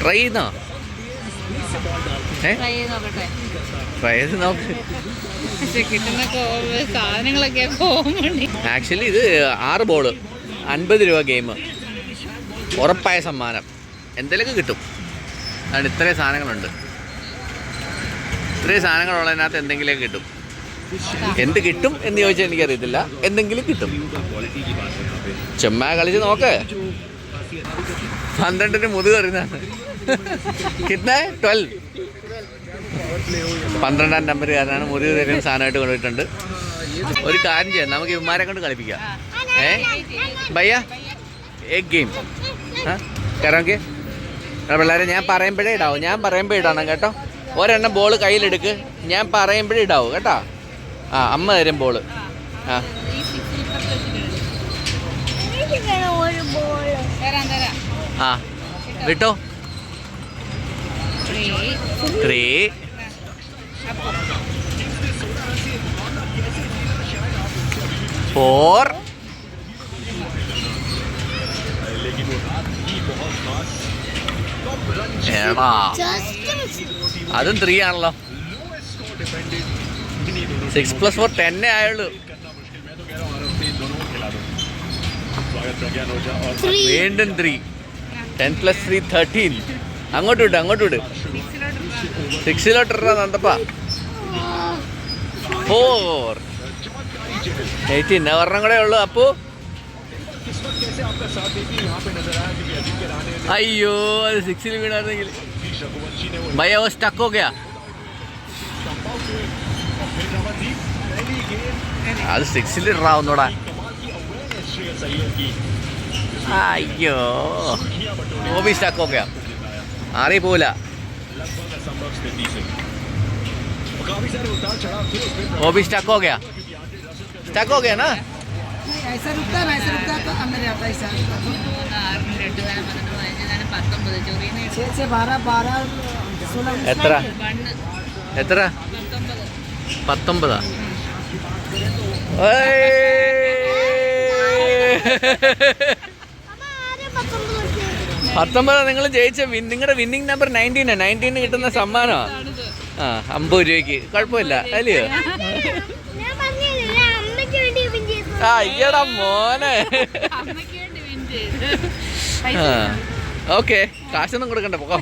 Try ചെയ്യുന്നോ actually ഇത് ആറ് ബോൾ അൻപത് രൂപ ഗെയിം ഉറപ്പായ സമ്മാനം. എന്തെങ്കിലുമൊക്കെ കിട്ടും. അതുകൊണ്ട് ഇത്രയും സാധനങ്ങളുണ്ട്. ഇത്രയും സാധനങ്ങളുള്ളതിനകത്ത് എന്തെങ്കിലുമൊക്കെ കിട്ടും. എന്ത് കിട്ടും എന്ന് ചോദിച്ചാൽ എനിക്കറിയത്തില്ല. എന്തെങ്കിലും കിട്ടും. ചുമ്മാ കളിച്ച് നോക്ക്. പന്ത്രണ്ടിന് മുതുകറിഞ്ഞാണ് കിട്ടുന്ന? ട്വൽവ്. പന്ത്രണ്ടാം നമ്പറുകാരനാണ് മുറിവ് തരുന്ന സാധനമായിട്ട് കൊണ്ടുപോയിട്ടുണ്ട്. ഒരു കാര്യം ചെയ്യാം. നമുക്ക് ഇവന്മാരെ കൊണ്ട് കളിപ്പിക്കാം. ഏ? ഭയ്യ എഗ് ഗെയിം. ആ കയറാമെങ്കിൽ പിള്ളേരെ ഞാൻ പറയുമ്പോഴേ ഇടാവൂ. ഞാൻ പറയുമ്പോൾ ഇടണം കേട്ടോ. ഒരെണ്ണം ബോൾ കയ്യിലെടുക്ക്. ഞാൻ പറയുമ്പോഴേ ഇടാവൂ കേട്ടോ. ആ അമ്മ തരും ബോൾ. ആ. വിട്ടോ? സിക്സ് ഇപ്പുറത്ത് വെച്ചിട്ട് എനിക്ക് വേണം ഒരു ബോൾ തരാം തരാം ആ വിട്ടോ ത്രീ ഫോർ എടാ അതും ത്രീ ആണല്ലോ. സിക്സ് പ്ലസ് ഫോർ ടെന്നേ ആയുള്ളൂ. വീണ്ടും three ten plus three thirteen അങ്ങോട്ട് വിട്ട് അങ്ങോട്ട് വിട്. സിക്സിലോട്ട് ഇടാ നന്ദപ്പാ. ഫോർ എയ്റ്റീൻ ഒരെണ്ണം കൂടെ ഉള്ളു അപ്പു. അയ്യോ അത് സിക്സിൽ വീണായിരുന്നെങ്കിൽ. ഭയ സ്റ്റക്ക് ഓക്കെയാ അത് സിക്സിൽ ഇടാവുന്നോടാ അയ്യോ ഓ സ്റ്റക്ക് ഓക്കെയാ गया ആറി പോല वो भी स्टक हो गया स्टक हो गया ना ऐसा रुकता है ना ऐसा रुकता है तो अंदर जाता है ऐसा മൂന്ന് ആറിന് രണ്ട് പത്തൊമ്പതാ നിങ്ങൾ ജയിച്ച നിങ്ങളുടെ വിന്നിങ് നമ്പർ നയന്റീനാ നയന്റീന് കിട്ടുന്ന സമ്മാനമാണ് ആ അമ്പത് രൂപയ്ക്ക്. കുഴപ്പമില്ല. അല്ലയോ? ഞാൻ പറഞ്ഞില്ലേ അമ്മയ്ക്ക് വേണ്ടി win ചെയ്തത്. ആ അയ്യടാ മോനെ. അമ്മയ്ക്ക് വേണ്ടി വിൻ ചെയ്ത്. ആ ഓക്കെ. കാശൊന്നും കൊടുക്കണ്ട പോക്കോ